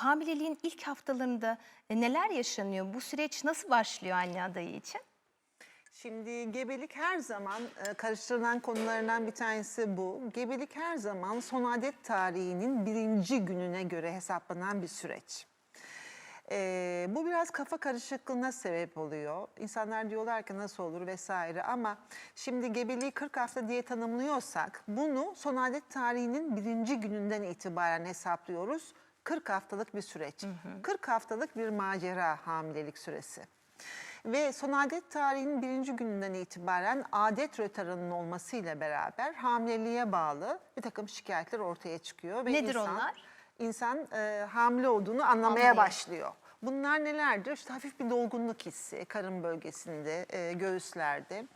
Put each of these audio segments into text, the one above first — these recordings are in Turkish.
Hamileliğin ilk haftalarında e, neler yaşanıyor? Bu süreç nasıl başlıyor anne adayı için? Şimdi gebelik her zaman e, karıştırılan konularından bir tanesi bu. Gebelik her zaman son adet tarihinin birinci gününe göre hesaplanan bir süreç. E, bu biraz kafa karışıklığına sebep oluyor. İnsanlar diyorlar ki nasıl olur vesaire ama şimdi gebeliği 40 hafta diye tanımlıyorsak bunu son adet tarihinin birinci gününden itibaren hesaplıyoruz. 40 haftalık bir süreç. 40 haftalık bir macera hamilelik süresi. Ve son adet tarihinin birinci gününden itibaren adet rötarının olmasıyla beraber hamileliğe bağlı bir takım şikayetler ortaya çıkıyor. Ve Nedir insan, onlar? İnsan e, hamile olduğunu anlamaya Anlıyor. başlıyor. Bunlar nelerdir? İşte hafif bir dolgunluk hissi karın bölgesinde, e, göğüslerde.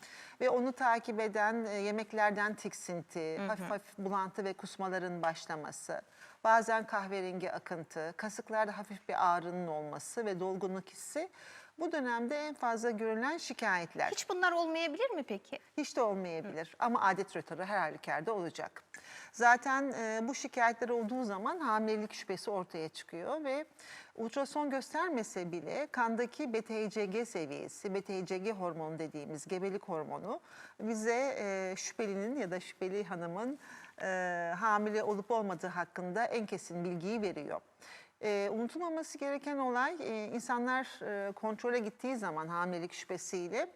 Ve onu takip eden e, yemeklerden tiksinti, hafif hafif bulantı ve kusmaların başlaması, bazen kahverengi akıntı, kasıklarda hafif bir ağrının olması ve dolgunluk hissi bu dönemde en fazla görülen şikayetler. Hiç bunlar olmayabilir mi peki? Hiç de olmayabilir ama adet rötarı her halükarda olacak. Zaten e, bu şikayetler olduğu zaman hamilelik şüphesi ortaya çıkıyor ve ultrason göstermese bile kandaki BTHCG seviyesi, BTHCG hormonu dediğimiz gebelik hormonu bize e, şüphelinin ya da şüpheli hanımın e, hamile olup olmadığı hakkında en kesin bilgiyi veriyor. E, unutulmaması gereken olay e, insanlar e, kontrole gittiği zaman hamilelik şüphesiyle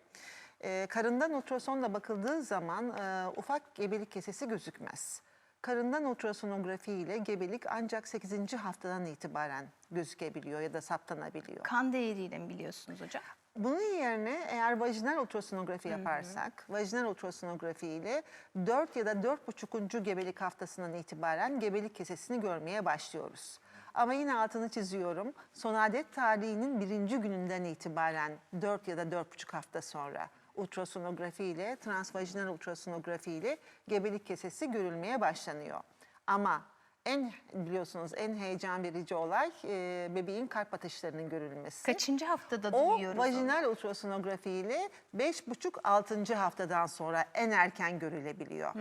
e, karından ultrasonla bakıldığı zaman e, ufak gebelik kesesi gözükmez. Karından ultrasonografi ile gebelik ancak 8. haftadan itibaren gözükebiliyor ya da saptanabiliyor. Kan değeriyle mi biliyorsunuz hocam? Bunun yerine eğer vajinal ultrasonografi yaparsak, vajinal ultrasonografi ile 4 ya da 4,5. gebelik haftasından itibaren gebelik kesesini görmeye başlıyoruz. Ama yine altını çiziyorum, son adet tarihinin birinci gününden itibaren 4 ya da 4,5 hafta sonra ultrasonografi ile, transvajinal ultrasonografi ile gebelik kesesi görülmeye başlanıyor. Ama en biliyorsunuz en heyecan verici olay e, bebeğin kalp atışlarının görülmesi. Kaçıncı haftada O duyuyoruz onu? vajinal ultrasonografi ile 5,5-6. haftadan sonra en erken görülebiliyor.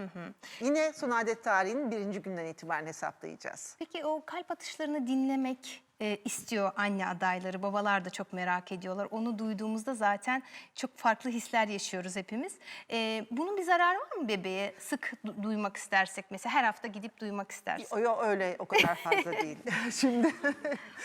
Yine son adet tarihinin birinci günden itibaren hesaplayacağız. Peki o kalp atışlarını dinlemek e, istiyor anne adayları, babalar da çok merak ediyorlar. Onu duyduğumuzda zaten çok farklı hisler yaşıyoruz hepimiz. E, bunun bir zararı var mı bebeğe? Sık du- duymak istersek mesela her hafta gidip duymak istersek. O yo- öyle o kadar fazla değil. Şimdi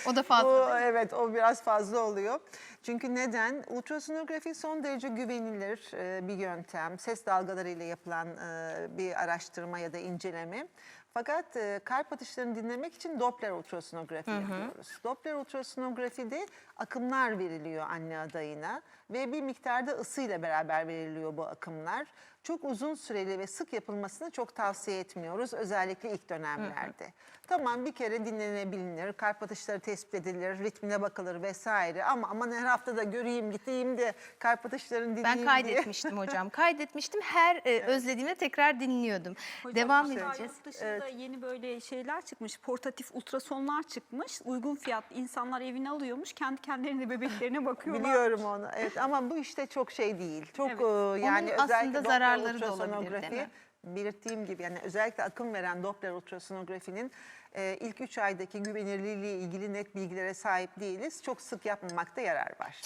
O da fazla. değil mi? evet o biraz fazla oluyor. Çünkü neden? Ultrasonografi son derece güvenilir e, bir yöntem. Ses dalgalarıyla yapılan e, bir araştırma ya da inceleme. Fakat e, kalp atışlarını dinlemek için Doppler ultrasonografi yapıyoruz. Doppler ultrasonografide akımlar veriliyor anne adayına ve bir miktarda ısıyla beraber veriliyor bu akımlar. Çok uzun süreli ve sık yapılmasını çok tavsiye etmiyoruz özellikle ilk dönemlerde. Tamam bir kere dinlenebilir, kalp atışları tespit edilir, ritmine bakılır vesaire ama aman her hafta da göreyim, gideyim de kalp atışlarını dinleyeyim Ben diye. kaydetmiştim hocam. Kaydetmiştim. Her e, özlediğimde tekrar dinliyordum. Hocam, Devam hatta edeceğiz. Yurt dışında yeni böyle şeyler çıkmış, portatif ultrasonlar çıkmış. Uygun fiyatlı insanlar evine alıyormuş, kendi kendilerine bebeklerine bakıyorlar. Biliyorum onu. Evet ama bu işte çok şey değil. Çok Evet. e, yani Onun aslında özellikle Doppler zararları da olabilir, değil mi? belirttiğim gibi yani özellikle akım veren Doppler ultrasonografinin e, ilk 3 aydaki güvenilirliği ile ilgili net bilgilere sahip değiliz. Çok sık yapmamakta yarar var.